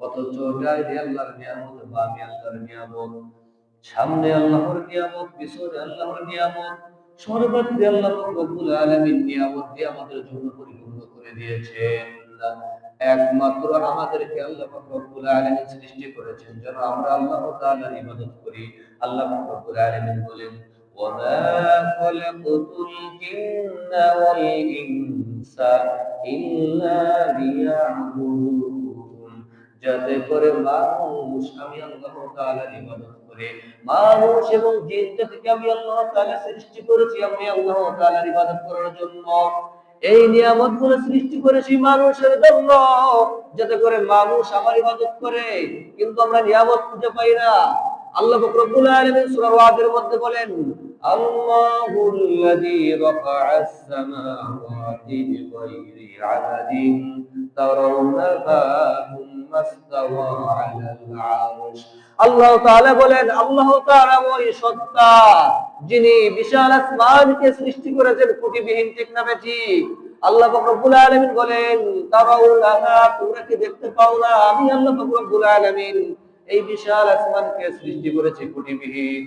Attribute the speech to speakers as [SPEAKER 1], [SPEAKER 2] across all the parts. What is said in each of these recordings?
[SPEAKER 1] অথচ ডাইরে আল্লাহর নিয়ামত বামে আল্লাহর নিয়ামত সামনে আল্লাহর নিয়ামত পিছনে আল্লাহর নিয়ামত সর্বত্র আল্লাহ রব্বুল আলামিন নিয়ামত দিয়ে আমাদের জন্য পরিপূর্ণ করে দিয়েছেন একমাত্র আমাদেরকে আল্লাহ রব্বুল আলামিন সৃষ্টি করেছেন যেন আমরা আল্লাহ তাআলার ইবাদত করি আল্লাহ রব্বুল আলামিন বলেন وما خلقت الجن والإنس إلا ليعبدون যাতে করে মানুষ আমি আল্লাহ তাআলার ইবাদত করে। মানুষ এবং জিন জাতিকে আমি আল্লাহ তাআলা সৃষ্টি করেছি, আমি আল্লাহ তাআলার ইবাদত করার জন্য। এই নিয়ামতগুলো সৃষ্টি করেছি মানুষের জন্য, যাতে করে মানুষ আমার ইবাদত করে, কিন্তু আমরা নিয়ামত খুঁজে পাই না। আল্লাহ রব্বুল আলামিন সূরা ওয়াদের মধ্যে বলেন রাফা'আস সামাওয়াতি বিগাইরি 'আমাদিন তারাওনাহা থুম্মা ইস্তাওয়া 'আলাল 'আরশ। আল্লাহ তাআলা বলেন, আল্লাহ তাআলা ওই সত্তা যিনি বিশাল আসমানকে সৃষ্টি করেছেন কুটিবিহীন ঠিক না বেঠিক আল্লাহ রব্বুল আলামিন বলেন তারাউনাহা তোমরা কি দেখতে পাও না? আমি আল্লাহ রব্বুল আলামিন এই বিশাল আসমানকে সৃষ্টি করেছে কুটিবিহীন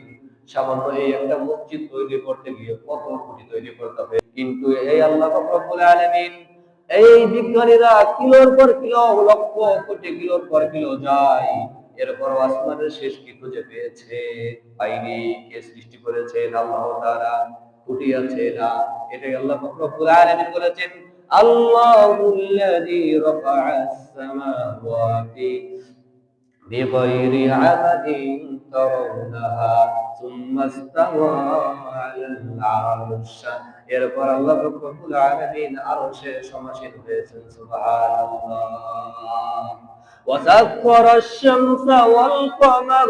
[SPEAKER 1] সামান্য এই একটা মসজিদ তৈরি করতে গিয়ে কত কোটি তৈরি করতে হবে। কিন্তু এই আল্লাহ রব্বুল আলামিন, এই বিজ্ঞানীরা কিলোর পর কিলো, লক্ষ কোটি কিলোর পর কিলো যায়। এরপর আসমানের শেষ কি খুঁজে পেয়েছে? পাইনি। কে সৃষ্টি করেছেন আল্লাহ তাআলা। কুটি আছে না। এটাই আল্লাহ রব্বুল আলামিন বলেছেন, আল্লাহুল্লাযী রাফা'আস সামাওয়াতি بغير عمد ترونها ثم استوى على العرش এরপর আল্লাহ রব্বুল আলামিন আরশে সমাসীন হয়েছেন সুবহানাল্লাহ وسخر الشمس والقمر